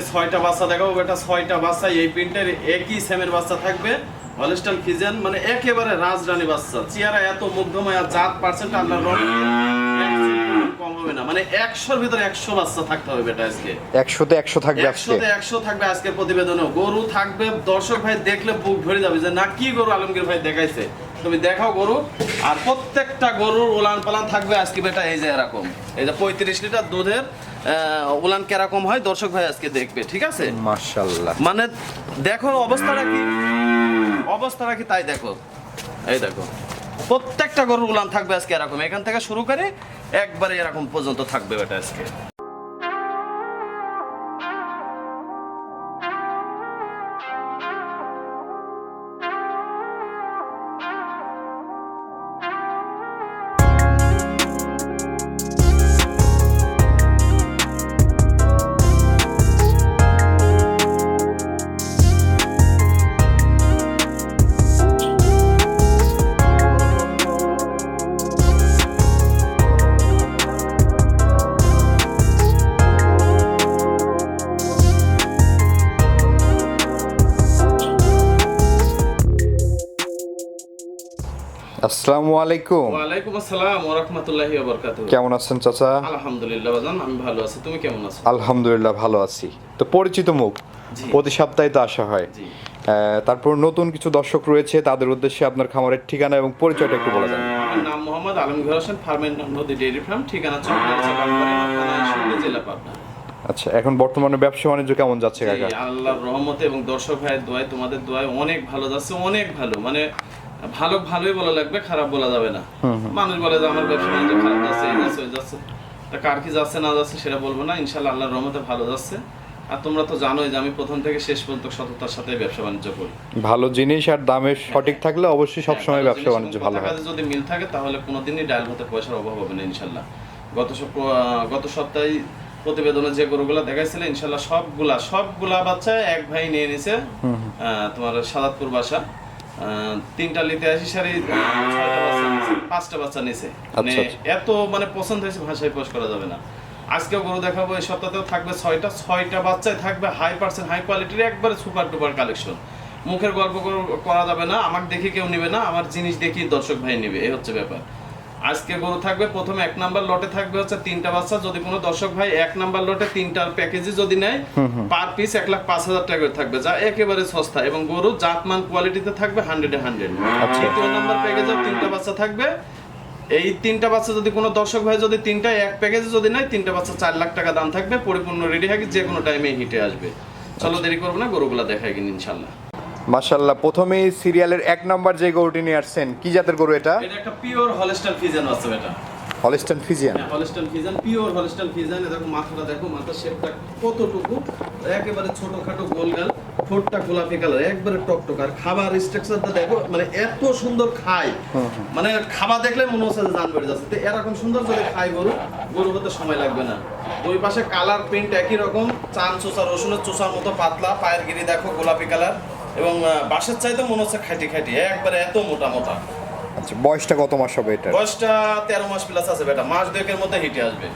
ছয়টা বাচ্চা দেখাবো বেটা ছয়টা বাচ্চা এই প্রিন্টের একই সেমের বাচ্চা থাকবে। হলিস্টান ফিজেন মানে একেবারে রাজরানী বাচ্চা। চেহারা এত মুগ্ধময় আর জাত পার্সেন্ট আল্লাহ কম হবে না। মানে একশোর ভিতরে একশো বাচ্চা থাকতে হবে বেটা আজকে। একশোতে একশো থাকবে একশোতে একশো থাকবে আজকের প্রতিবেদনেও। গরু থাকবে দর্শক ভাই দেখলে বুক ভরে যাবে যে না কি গরু আলমগীর ভাই দেখাইছে? তুমি দেখাও গরু। আর প্রত্যেকটা গরুর উলান পালান থাকবে আজকে বেটা এই যে এরকম। এই যে পঁয়ত্রিশ লিটার দুধের উলান কেরকম হয়? দর্শক ভাই আজকে দেখবে ঠিক আছে? মাশাল্লাহ মানে দেখো অবস্থাটা কি? অবস্থাটা কি তাই দেখো। এই দেখো প্রত্যেকটা গরুর উলান থাকবে আজকে এরকম। এখান থেকে শুরু করে একবারে এরকম পর্যন্ত থাকবে এটা আজকে। আসসালামু আলাইকুম। ওয়ালাইকুম আসসালাম ওয়া রাহমাতুল্লাহি ওয়া বারাকাতুহু। কেমন আছেন চাচা? আলহামদুলিল্লাহ বাজান আমি ভালো আছি। তুমি কেমন আছো? আলহামদুলিল্লাহ ভালো আছি। তো পরিচিত মুখ প্রতি সপ্তাহে তো আসা হয়। তারপর নতুন কিছু দর্শক রয়েছে তাদের উদ্দেশ্যে আপনার খামারের ঠিকানা এবং পরিচয়টা একটু বলে আমার নাম মোহাম্মদ আলমগীর হোসেন নদী ডেইরি ফার্ম ঠিকানা চট্টগ্রাম জেলা পাবনা। আচ্ছা এখন বর্তমানে ব্যবসা বাণিজ্য কেমন যাচ্ছে কাকা? আল্লাহর রহমতে এবং দর্শক ভাইয়ের দোয়ায় তোমাদের দোয়ায় অনেক ভালো যাচ্ছে অনেক ভালো। মানে ভালো ভালোই বলা লাগবে খারাপ বলা যাবে না। মানুষ বলে যে আমার ব্যবসা বাণিজ্য খারাপ যাচ্ছে এই যাচ্ছে ওই যাচ্ছে। তা কার কি যাচ্ছে না যাচ্ছে সেটা বলব না। ইনশাল্লাহ আল্লাহর রহমতে ভালো যাচ্ছে। আর তোমরা তো জানোই যে আমি প্রথম থেকে শেষ পর্যন্ত সততার সাথে ব্যবসা বাণিজ্য করি। ভালো জিনিস আর দামের সঠিক থাকলে অবশ্যই সবসময় হ্যাঁ, ব্যবসা বাণিজ্য ভালো হয়। যদি মিল থাকে তাহলে কোনোদিনই ডাল ভাতে পয়সার অভাব হবে না ইনশাল্লাহ গত গত সপ্তাহে প্রতিবেদনে যে গরুগুলা দেখাইছিল ইনশাল্লাহ সবগুলা সবগুলা বাচ্চা এক ভাই নিয়ে নিছে আহ, তোমার সাদাতপুর বাসা। তিনটা লিতে আসি নিছে, পাঁচটা বাচ্চা নিছে। মানে আচ্ছা, আচ্ছা। এত মানে পছন্দ হয়েছে ভাষায় পোষ করা যাবে না। আজকে গরু দেখাবো এই সপ্তাহতেও থাকবে ছয়টা ছয়টা বাচ্চায় থাকবে হাই পার্সেন্ট হাই কোয়ালিটির একবারে সুপার টুপার কালেকশন মুখের গল্প করা যাবে না আমাকে দেখে কেউ নেবে না আমার জিনিস দেখি দর্শক ভাই নিবে এই হচ্ছে ব্যাপার। আজকে গরু থাকবে প্রথমে এক নাম্বার লটে থাকবে হচ্ছে তিনটা বাচ্চা। যদি কোনো দর্শক ভাই এক নাম্বার লটে তিনটার প্যাকেজি যদি নেয় পার পিস এক লাখ পাঁচ হাজার টাকা করে থাকবে যা একেবারে সস্তা। এবং গরু জাতমান কোয়ালিটিতে থাকবে হান্ড্রেডে হান্ড্রেড দ্বিতীয় নাম্বার প্যাকেজে তিনটা বাচ্চা থাকবে। এই তিনটা বাচ্চা যদি কোনো দর্শক ভাই যদি তিনটা এক প্যাকেজে যদি নেয় তিনটা বাচ্চা চার লাখ টাকা দাম থাকবে। পরিপূর্ণ রেডি থাকি যে কোনো টাইমে হিটে আসবে। চলো দেরি করব না গরুগুলা দেখাই কিন ইনশাল্লাহ মাশাল্লাহ প্রথমেই সিরিয়ালের এক নাম্বার যে গরুটি নিয়ে আসছেন কি জাতের গরু এটা? এটা একটা পিওর হলস্টাইন ফিজেন আছে এটা। হলিস্টান ফিজিয়ান হ্যাঁ Holstein Friesian pure Holstein Friesian দেখো মাথাটা দেখো মাথার শেপটা কতটুকু একেবারে ছোটখাটো গোলগাল ঠোঁটটা গোলাপি কালার একবারে টকটক। আর খাবার স্ট্রাকচারটা দেখো মানে এত সুন্দর খায়। মানে খাবার দেখলে মনে হচ্ছে যে জান বেড়ে যাচ্ছে। তো এরকম সুন্দর যদি খায় গরু গরু হতে সময় লাগবে না। দুই পাশে কালার প্রিন্ট একই রকম চান চোষা রসুনের চোষার মতো পাতলা পায়ের গিরি দেখো গোলাপি কালার এবং বাঁশের চাইতে মনে হচ্ছে খাইটি খাইটি একবারে এত মোটা মোটা। আচ্ছা বয়সটা কত মাস হবে এটা বয়সটা তেরো মাস প্লাস আছে বেটা মাস দুয়েকের মধ্যে হিটে আসবে।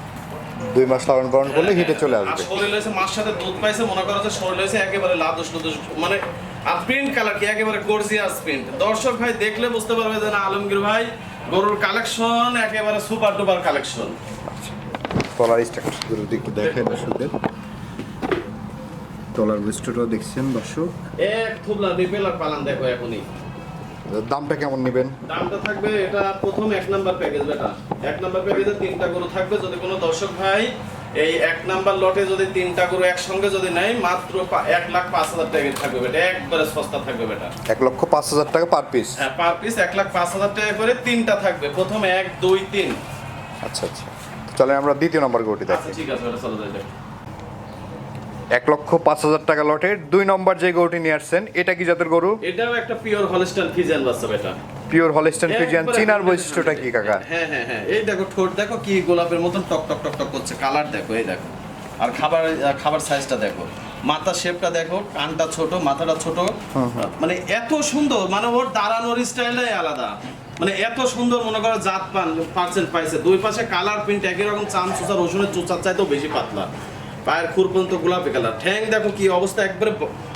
দুই মাস লালন পালন করলে হিটে চলে আর আসবে। শরীর হয়েছে মার সাথে দুধ পাইছে মনে করা হচ্ছে শরীর হয়েছে একেবারে লাদুস লুদুস মানে আর প্রিন্ট কালার কি একেবারে গর্জিয়াস প্রিন্ট দর্শক ভাই দেখলে বুঝতে পারবে যে না আলমগীর ভাই গরুর কালেকশন একেবারে সুপার ডুপার কালেকশন তলার স্ট্রাকচার যদি একটু দেখেন দর্শকদের। তলার বৈশিষ্ট্যটাও দেখছেন দর্শক। এক থুবলা রিপেলার পালান দেখো এখনই। দামটা কেমন নেবেন? দামটা থাকবে এটা প্রথম এক নাম্বার প্যাকেজ বেটা। এক নাম্বার প্যাকেজে তিনটা গরু থাকবে যদি কোনো দর্শক ভাই এই এক নাম্বার লটে যদি তিনটা গরু একসঙ্গে যদি নেয় মাত্র এক লাখ পাঁচ হাজার টাকা থাকবে বেটা একবারে সস্তা থাকবে বেটা। এক লক্ষ পাঁচ হাজার টাকা পার পিস হ্যাঁ পার পিস এক লাখ পাঁচ হাজার টাকা করে তিনটা থাকবে প্রথম এক দুই তিন। আচ্ছা আচ্ছা। চলে আমরা দ্বিতীয় নম্বর গরুটি আচ্ছা দেখি। ঠিক আছে ওটা চলো যাই যাই। এক লক্ষ পাঁচ হাজার টাকা লটের দুই নম্বর যে গরুটি নিয়ে আসছেন এটা কি জাতের গরু? এটাও একটা পিওর হলস্টাইন ফিজিয়ান বাচ্চা বেটা। পিওর হলিস্টান ফিজিয়ান চিনার 100% বৈশিষ্ট্যটা কি কাকা? হ্যাঁ হ্যাঁ হ্যাঁ এই দেখো ঠোঁট দেখো কি গোলাপের মতন টক টক টক টক করছে। কালার দেখো এই দেখো। আর খাবার খাবার সাইজটা দেখো। মাথা শেপটা দেখো কানটা ছোট মাথাটা ছোট। মানে এত সুন্দর মানে ওর দাঁড়ানোর স্টাইলটাই আলাদা। মানে এত সুন্দর মনে করো জাত পান পার্সেন্ট পাইছে। দুই পাশে কালার প্রিন্ট একই রকম চান চোচা রসুনের চোচার চাইতেও বেশি পাতলা। পায়ের খুর পর্যন্ত গোলাপি কালার। ঠ্যাং দেখো কি অবস্থা একবারে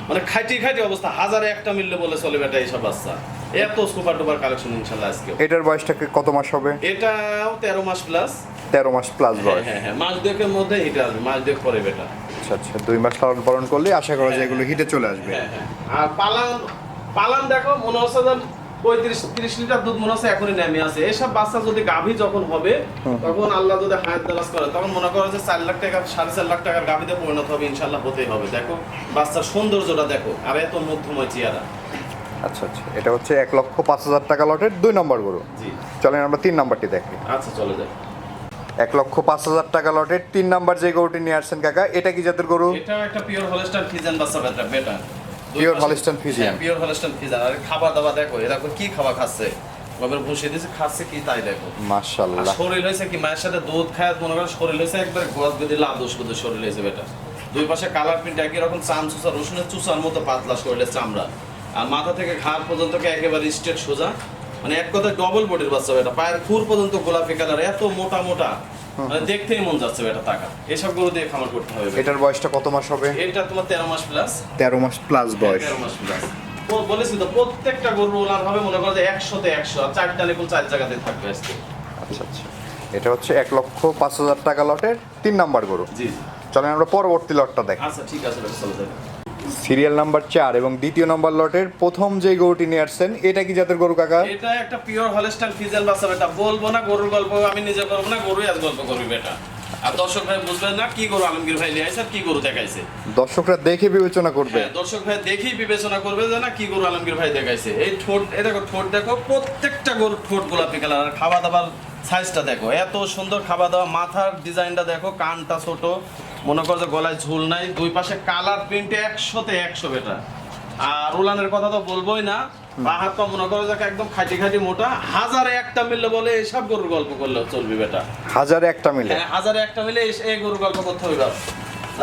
মানে খাইটি খাইটি অবস্থা। হাজারে একটা মিললে বলে চলে বেটা এইসব বাচ্চা। এত সুপার ডুপার কালেকশন ইনশাল্লাহ আজকে এটার বয়সটা কত মাস হবে? এটাও তেরো মাস প্লাস তেরো মাস প্লাস হ্যাঁ বয়স। হ্যাঁ হ্যাঁ মাস দুয়েকের মধ্যে হিটে আসবে মাস দুয়েক পরে বেটা আচ্ছা আচ্ছা দুই মাস লালন পালন করলে আশা করা যায় এগুলো হিটে চলে আসবে। হ্যাঁ হ্যাঁ আর পালান পালান দেখো মনে হচ্ছে পঁয়ত্রিশ তিরিশ লিটার দুধ মনে হচ্ছে এখনই নেমে আছে। এসব বাচ্চা যদি গাভী যখন হবে তখন আল্লাহ যদি হায়াত দারাজ করে তখন মনে করো যে চার লাখ টাকা সাড়ে চার লাখ টাকার গাভীতে পরিণত হবে ইনশাল্লাহ হতেই হবে। দেখো বাচ্চার সৌন্দর্যটা দেখো আর এত মধ্যময় চেয়ারা আচ্ছা আচ্ছা। এটা হচ্ছে এক লক্ষ পাঁচ হাজার টাকা লটের দুই নম্বর গরু। জি। চলেন আমরা তিন নাম্বারটি দেখি। আচ্ছা চলে যায় এক লক্ষ পাঁচ হাজার টাকা লটের তিন নাম্বার যে গরুটি নিয়ে আসছেন কাকা এটা কি জাতের গরু? এটা একটা পিওর হলস্টার ফিজেন বাচ্চা বেটা। Pure Holstein Friesian। Pure Holstein Friesian আর খাবার দাবার দেখো এরা কি খাবার খাচ্ছে? গবের বসে দিয়েছে খাচ্ছে কি তাই দেখো। আর মাশাল্লাহ শরীর হয়েছে কি মায়ের সাথে দুধ খায় মনে করো শরীর হয়েছে একবার গজ বেঁধে লাদুস শুধু শরীর হয়েছে বেটা। দুই পাশে কালার প্রিন্ট একই রকম চাম চুষা রসুনের চুষার মতো পাতলা শরীরের চামড়া। আর মাথা থেকে ঘাড় পর্যন্ত কি একেবারে স্ট্রেট সোজা? মানে এক কথা ডবল বডির বাচ্চা বেটা। পায়ের খুর পর্যন্ত গোলাপি কালার এত মোটা মোটা। মানে দেখতেই মন যাচ্ছে বেটা টাকা এসব গরু দিয়ে খামার করতে হবে এটার বয়সটা কত মাস হবে? এটা তোমার তেরো মাস প্লাস তেরো মাস প্লাস বয়স। তেরো মাস প্লাস বলেছি তো প্রত্যেকটা গরু ওলার হবে মনে করো যে একশোতে একশো আর চারটা নিপুল চার জায়গাতে থাকবে আজকে। আচ্ছা আচ্ছা। এটা হচ্ছে এক লক্ষ পাঁচ হাজার টাকা লটের তিন নাম্বার গরু। জি জি। চলেন আমরা পরবর্তী লটটা দেখি। আচ্ছা ঠিক আছে চলে যাবে সিরিয়াল নাম্বার চার এবং দ্বিতীয় নাম্বার লটের প্রথম যে গরুটি নিয়ে আসছেন এটা কি জাতের গরু কাকা? এটা একটা পিওর হলস্টাইন ফিজেল বাচ্চা বেটা। বলব না গরুর গল্প আমি নিজে করব না গরুই আজ গল্প করবি বেটা। আর দর্শক ভাই বুঝবেন না কি গরু আলমগীর ভাই নিয়ে আসছে কি গরু দেখাইছে। দর্শকরা দেখে বিবেচনা করবে। হ্যাঁ, দর্শক ভাই দেখেই বিবেচনা করবে যে না কি গরু আলমগীর ভাই দেখাইছে। এই ঠোঁট এই দেখো ঠোঁট দেখো প্রত্যেকটা গরুর ঠোঁট গোলাপি কালার। আর খাওয়া দাওয়ার সাইজটা দেখো এত সুন্দর খাওয়া দাওয়া মাথার ডিজাইনটা দেখো কানটা ছোট মনে করো যে গলায় ঝুল নাই দুই পাশে কালার প্রিন্টে একশোতে একশো বেটা। আর উলানের কথা তো বলবোই না হাত পা মনে করো যে একদম খাটি খাটি মোটা হাজারে একটা মিললে বলে এসব গরুর গল্প করলেও চলবে বেটা। হাজারে একটা মিলে। হ্যাঁ, হাজারে একটা মিলে এই- এই গরুর গল্প করতে হবে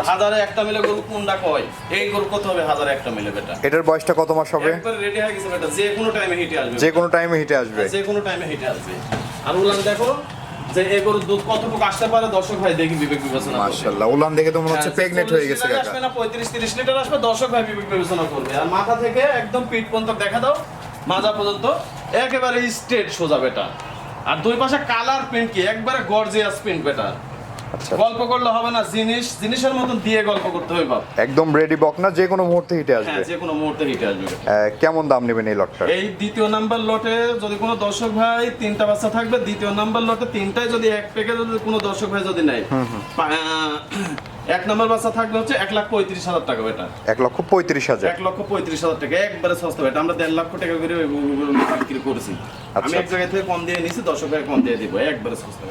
হাজারে একটা মিলে গরু কোনটা কয়? এই গরু কত হবে হাজারে একটা মিলে বেটা। এটার বয়সটা কত মাস হবে? একবারে রেডি হয়ে গেছে বেটা যে কোনো টাইমে হিটে আসবে। যে কোনো টাইমে হিটে আসবে। যে কোনো টাইমে হিটে আসবে। আর উলান দেখো যে এই গরুর দুধ কতটুকু আসতে পারে? দর্শক ভাই দেখি বিবেক বিবেচনা মাশাআল্লাহ উলান দেখে তো মনে হচ্ছে প্রেগন্যান্ট হয়ে গেছে লিটার কাকা। আসবে না 35 30 লিটার আসবে দর্শক ভাই বিবেক বিবেচনা করবে। আর মাথা থেকে একদম পিঠ পর্যন্ত দেখা দাও মাজা পর্যন্ত একেবারে স্ট্রেট সোজা বেটা। আর দুই পাশে কালার প্রিন্ট কি? একবারে গর্জিয়াস প্রিন্ট বেটা। গল্প করলে হবে না জিনিস জিনিসের মতন দিয়ে গল্প করতে হবে বাপ একদম রেডি বক না যে কোনো মুহূর্তে হিটে হ্যাঁ আসবে যে কোনো মুহূর্তে হিটে আসবে কেমন দাম নেবেন এই লটটা এই দ্বিতীয় নাম্বার লটে যদি কোনো দর্শক ভাই তিনটা বাচ্চা থাকবে দ্বিতীয় নাম্বার লটে তিনটাই যদি এক প্যাকে যদি কোনো দর্শক ভাই যদি নেয় এক নাম্বার বাচ্চা থাকবে হচ্ছে এক লাখ পঁয়ত্রিশ হাজার টাকা বেটা এক লক্ষ পঁয়ত্রিশ হাজার এক লক্ষ পঁয়ত্রিশ হাজার টাকা একবারে সস্তা বেটা আমরা দেড় লক্ষ টাকা করে বিক্রি করেছি আমি আচ্ছা। এক জায়গা থেকে কম দিয়ে নিছি দর্শক ভাই কম দিয়ে দিব একবারে সস্তা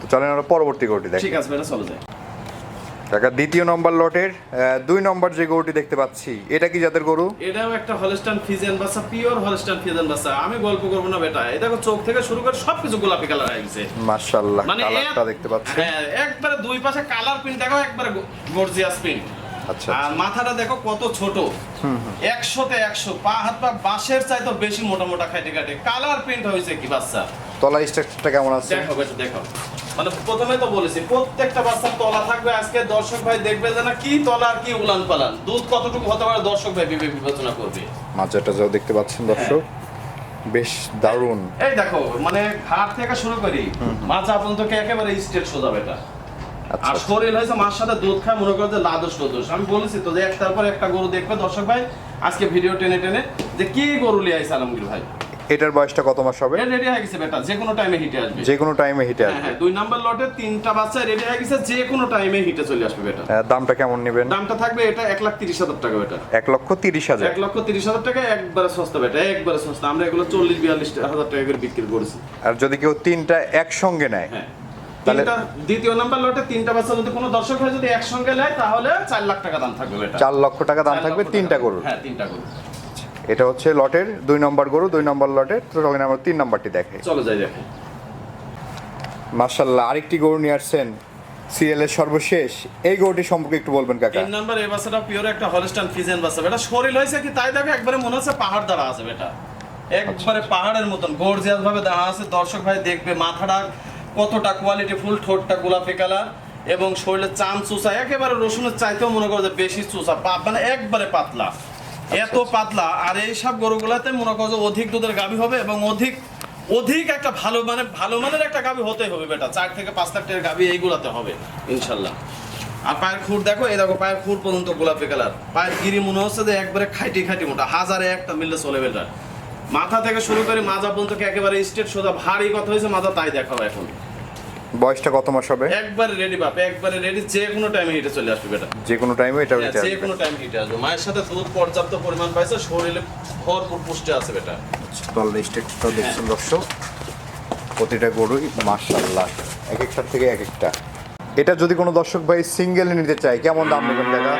তো চলেন আমরা পরবর্তী গরুটি দেখি। ঠিক আছে বেটা চলে যায় কাকা দ্বিতীয় নম্বর লটের দুই নম্বর যে গরুটি দেখতে পাচ্ছি এটা কি জাতের গরু? এটাও একটা হলস্টান বাচ্চা পিওর হলস্টান বাচ্চা। আমি গল্প করব না বেটা। দেখো চোখ থেকে শুরু করে সবকিছু গোলাপি কালার গেছে। মাশাআল্লাহ মানে কালারটা দেখতে পাচ্ছি। হ্যাঁ একবারে দুই পাশে কালার প্রিন্ট দেখো একবারে গর্জিয়াস প্রিন্ট আচ্ছা আর মাথাটা দেখো কত ছোট। একশোতে একশো। পা হাত পা বাঁশের চাইতো বেশি মোটা মোটা খাইতে কাটে কালার প্রিন্ট হয়েছে কি বাচ্চা? তলা স্ট্রাকচারটা কেমন আছে? দেখো বেটা দেখো। মানে প্রথমে তো বলেছি প্রত্যেকটা বাচ্চার তলা থাকবে আজকে দর্শক ভাই দেখবে যে না কি তলা আর কি উলান পালান দুধ কতটুকু হতে পারে দর্শক ভাই বিবেচনা করবে। মাজাটা যাও দেখতে পাচ্ছেন দর্শক বেশ দারুণ। এই দেখো মানে ঘাট থেকে শুরু করি মাথা পর্যন্ত কে একেবারে স্টেট সোজা বেটা। আচ্ছা আর শরীর হয়েছে মার সাথে দুধ খায় মনে করো যে লাদোষ লদোষ আমি বলেছি তো যে একটার পর একটা গরু দেখবে দর্শক ভাই আজকে ভিডিও টেনে টেনে যে কি গরু লিয়ে আইছে আলমগীর ভাই। এটার বয়সটা কত মাস হবে? রেডি হয়ে গেছে বেটা যে কোনো টাইমে হিটে আসবে। যে কোনো টাইমে হিটে হ্যাঁ আসবে। হ্যাঁ দুই নাম্বার লটে তিনটা বাচ্চা রেডি হয়ে গেছে যে কোনো টাইমে হিটে চলে আসবে বেটা। আহ, দামটা কেমন নেবেন? দামটা থাকবে এটা এক লাখ তিরিশ হাজার টাকা বেটা। এক লক্ষ তিরিশ হাজার। এক লক্ষ তিরিশ হাজার টাকা একবারে সস্তা বেটা একবারে সস্তা। আমরা এগুলো চল্লিশ বিয়াল্লিশ হাজার টাকা করে বিক্রি করেছি। আর যদি কেউ তিনটা একসঙ্গে নেয় হ্যাঁ। তাহলে- দ্বিতীয় নাম্বার লটে তিনটা বাচ্চা যদি কোনো দর্শক হয় যদি একসঙ্গে নেয় তাহলে চার লাখ টাকা দাম থাকবে বেটা। চার লক্ষ টাকা দাম থাকবে তিনটা। গরুর। হ্যাঁ তিনটা গরু এটা হচ্ছে লটের দুই নম্বর গরু দুই নম্বর লটের তো চলেন আমরা তিন নম্বরটি দেখে চলো যাই দেখো। মার্শাল্লাহ আরেকটি গরু নিয়ে আসছেন সিরিয়ালের সর্বশেষ। এই গরুটি সম্পর্কে একটু বলবেন কাকা। তিন নাম্বার এই বাচ্চাটা পিওর একটা হলস্টান ফিজেন বাচ্চা। বেটা শরীর হয়েছে কি? তাই দেখো একবারে মনে হচ্ছে পাহাড় দ্বারা আছে বেটা। একবারে পাহাড়ের মতন গর্জিয়াস ভাবে দাঁড়া আছে। দর্শক ভাই দেখবে মাথাটা কতটা কোয়ালিটি ফুল ঠোঁটটা গোলাপি কালার এবং শরীরে চান চুষা একেবারে রসুনের চাইতেও মনে করো যে বেশি চুষা মানে একবারে পাতলা। এত পাতলা আর এই সব গরুগুলাতে মনে করো যে অধিক দুধের গাভী হবে এবং অধিক অধিক একটা ভালো মানে ভালো মানের একটা গাভী হতে হবে বেটা। চার থেকে পাঁচ লাখ টাকার গাভী এইগুলাতে হবে ইনশাল্লাহ। আর পায়ের খুর দেখো এই দেখো পায়ের খুর পর্যন্ত গোলাপি কালার। পায়ের গিরি মনে হচ্ছে যে একবারে খাইটি খাইটি মোটা হাজারে একটা মিললে চলে বেটা। মাথা থেকে শুরু করে মাজা পর্যন্ত একেবারে স্টেট সোজা ভারী কথা হয়েছে মাজা তাই দেখাও এখন। বয়সটা কত মাস হবে? একবারে রেডি বাপ একবারে রেডি যে কোনো টাইমে হিটে চলে আসবে বেটা। যে কোনো টাইমে এটা হ্যাঁ, নিতে যে কোনো টাইমে হিটে আসবে। মায়ের সাথে দুধ পর্যাপ্ত পরিমাণ পাইছে শরীরে ভরপুর পুষ্টি আছে বেটা। তলে স্টেটটা দেখছেন দর্শক। প্রতিটা গরুই মার্শাল্লাহ এক একটার থেকে এক একটা। এটা যদি কোনো দর্শক ভাই সিঙ্গেল নিতে চায় কেমন দাম নেবেন কাকা?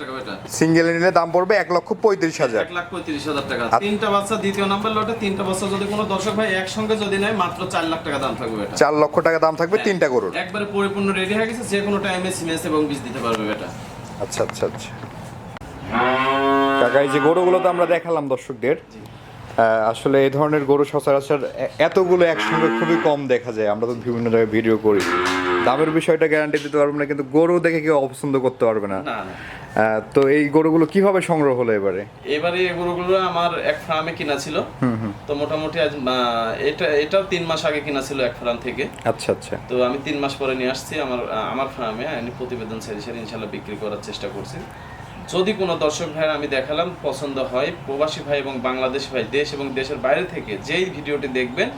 টাকা সিঙ্গেলে নিলে দাম পড়বে এক লক্ষ পঁয়ত্রিশ হাজার। এক লাখ পঁয়ত্রিশ হাজার টাকা। তিনটা বাচ্চা দ্বিতীয় নাম্বার লটে তিনটা বাচ্চা যদি কোনো দর্শক ভাই একসঙ্গে যদি নেয় মাত্র চার লাখ টাকা দাম থাকবে বেটা। চার লক্ষ টাকা দাম থাকবে তিনটা গরুর। একবারে পরিপূর্ণ রেডি হয়ে গেছে যে কোনো টাইমে সিমেন্স এবং বীজ দিতে পারবে বেটা। আচ্ছা আচ্ছা আচ্ছা। কাকা এই যে গরুগুলো তো আমরা দেখালাম দর্শকদের আসলে এই ধরনের গরু সচরাচর এতগুলো একসঙ্গে খুবই কম দেখা যায়। আমরা তো বিভিন্ন জায়গায় ভিডিও করি। দামের বিষয়টা গ্যারান্টি দিতে পারব না কিন্তু গরু দেখে কেউ অপছন্দ করতে পারবে না। তো এই গরুগুলো কীভাবে সংগ্রহ হলো এবারে? এবারে এই গরুগুলো আমার এক ফার্মে কিনা ছিল। তো মোটামুটি আজ এটা এটাও তিন মাস আগে কিনা ছিল এক ফার্ম থেকে। আচ্ছা আচ্ছা। তো আমি তিন মাস পরে নিয়ে আসছি আমার আমার ফার্মে আমি প্রতিবেদন সারি সারি ইনশাল্লাহ বিক্রি করার চেষ্টা করছি। যদি কোনো দর্শক ভাই আমি দেখালাম পছন্দ হয় প্রবাসী ভাই এবং বাংলাদেশ ভাই দেশ এবং দেশের বাইরে থেকে যেই ভিডিওটি দেখবেন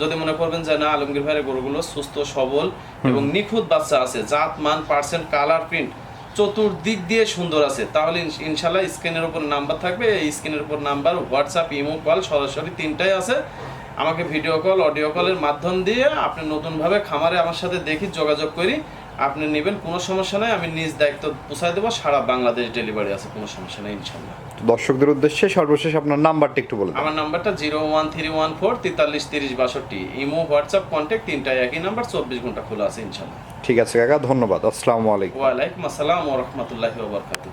যদি মনে করবেন যে না আলমগীর ভাইয়ের গরুগুলো সুস্থ সবল এবং নিখুঁত বাচ্চা আছে জাত মান পার্সেন্ট কালার প্রিন্ট চতুর্দিক দিয়ে সুন্দর আছে। তাহলে ইনশ- ইনশাল্লাহ স্ক্রিনের উপর নাম্বার থাকবে। এই স্ক্রিনের উপর নাম্বার হোয়াটসঅ্যাপ ইমো কল সরাসরি তিনটাই আছে। আমাকে ভিডিও কল অডিও কলের মাধ্যম দিয়ে আপনি নতুনভাবে খামারে আমার সাথে দেখি যোগাযোগ করি। আপনি নেবেন কোনো সমস্যা নাই আমি নিজ দায়িত্ব পৌঁছায় দেবো সারা বাংলাদেশ ডেলিভারি আছে কোনো সমস্যা নেই ইনশাল্লাহ। দর্শকদের উদ্দেশ্যে সর্বশেষ আপনার নাম্বারটা একটু বলুন আমার নাম্বারটা zero one three one four তেতাল্লিশ তিরিশ বাষট্টি। ইমো হোয়াটসঅ্যাপ কন্ট্যাক্ট তিনটাই একই নাম্বার চব্বিশ ঘণ্টা খোলা আছে ইনশাল্লাহ। ঠিক আছে কাকা ধন্যবাদ। আসসালামু আলাইকুম। ওয়ালাইকুম আসসালাম ও রহমতুল্লাহি ওবরকাতুহ